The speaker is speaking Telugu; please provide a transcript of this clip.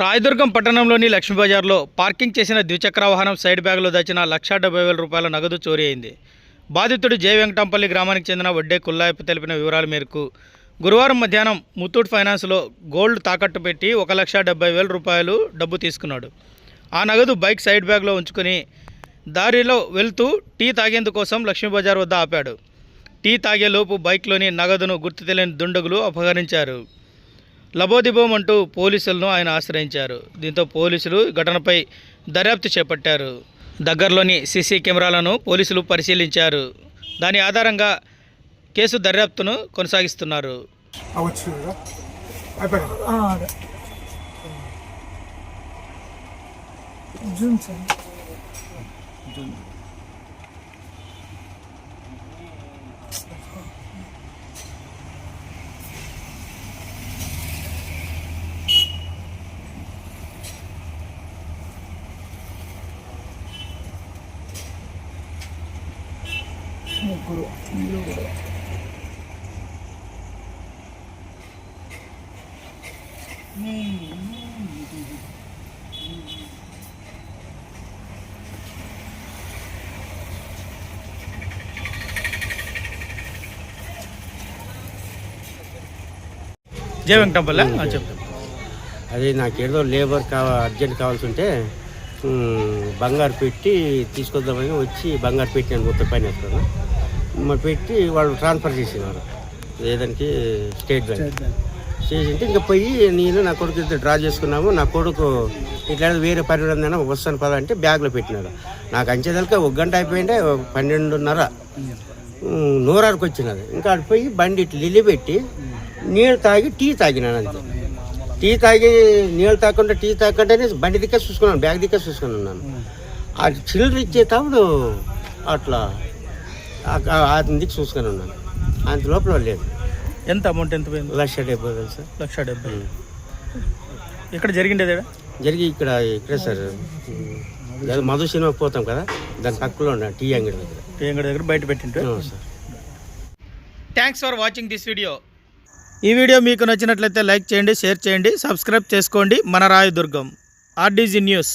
రాయదుర్గం పట్టణంలోని లక్ష్మీ బజార్లో పార్కింగ్ చేసిన ద్విచక్ర వాహనం సైడ్ బ్యాగ్లో దాచిన లక్షా డెబ్బై వేల రూపాయల నగదు చోరీ అయింది. బాధితుడు జయ వెంకటంపల్లి గ్రామానికి చెందిన వడ్డే కుల్లాయపు తెలిపిన వివరాల మేరకు గురువారం మధ్యాహ్నం ముత్తూట్ ఫైనాన్స్లో గోల్డ్ తాకట్టు పెట్టి ఒక లక్ష డెబ్బై వేల రూపాయలు డబ్బు తీసుకున్నాడు. ఆ నగదు బైక్ సైడ్ బ్యాగ్లో ఉంచుకొని దారిలో వెళ్తూ టీ తాగేందుకోసం లక్ష్మీ బజార్ వద్ద ఆపాడు. టీ తాగేలోపు బైక్లోని నగదును గుర్తు తెలియని దుండగులు అపహరించారు. లబోదిబోం అంటూ పోలీసులను ఆయన ఆశ్రయించారు. దీంతో పోలీసులు ఘటనపై దర్యాప్తు చేపట్టారు. దగ్గరలోని సీసీ కెమెరాలను పోలీసులు పరిశీలించారు. దాని ఆధారంగా కేసు దర్యాప్తును కొనసాగిస్తున్నారు. June sir. ముగ్గురు. జయ వెంకటంపల్లి అది నాకేదో లేబర్ కావా అర్జెంట్ కావాల్సి ఉంటే బంగారు పెట్టి తీసుకొద్దామని వచ్చి బంగారు పెట్టి నేను మొత్తం పైన పెట్టి వాళ్ళు ట్రాన్స్ఫర్ చేసినారు లేదానికి స్టేట్ బ్యాంక్. చేసింటే ఇంకా పోయి నేను నా కొడుకు ఇద్దరు డ్రా చేసుకున్నాము. నా కొడుకు ఇట్లా వేరే పని ఉందన్న వస్తాను పద అంటే బ్యాగ్లో పెట్టినాడు. నాకు అంచేదలక ఒక గంట అయిపోయింటే పన్నెండున్నర. నూరారుకు వచ్చినది. ఇంకా అటు పోయి బండి ఇట్లా నిలబెట్టి నీళ్ళు తాగి టీ తాగినాను అంతే. టీ తాగి నీళ్ళు తాకుండా టీ తాకుంటేనే బండి దిక్కే చూసుకున్నాను బ్యాగ్ దిక్కే చూసుకుని ఉన్నాను ఆ చిల్లర ఇచ్చేటప్పుడు అట్లా అతని దిక్కు చూసుకొని ఉన్నాను. అంత లోపల లేదు ఎంత అమౌంట్ ఎంత పోయింది? లక్ష డెబ్బై వేలు సార్. లక్ష డెబ్బై. ఇక్కడ జరిగిండేది? జరిగి ఇక్కడ ఇక్కడే సార్. మధు సినిమాకి పోతాం కదా దాని పక్కలో ఉన్నా టీ అంగడి దగ్గర. టీ అంగడి దగ్గర బయట పెట్టింటు అవును sir. Thanks for watching this video ఈ వీడియో మీకు నచ్చినట్లయితే లైక్ చేయండి షేర్ చేయండి సబ్స్క్రైబ్ చేసుకోండి. మన రాయదుర్గం ఆర్డీజీ న్యూస్.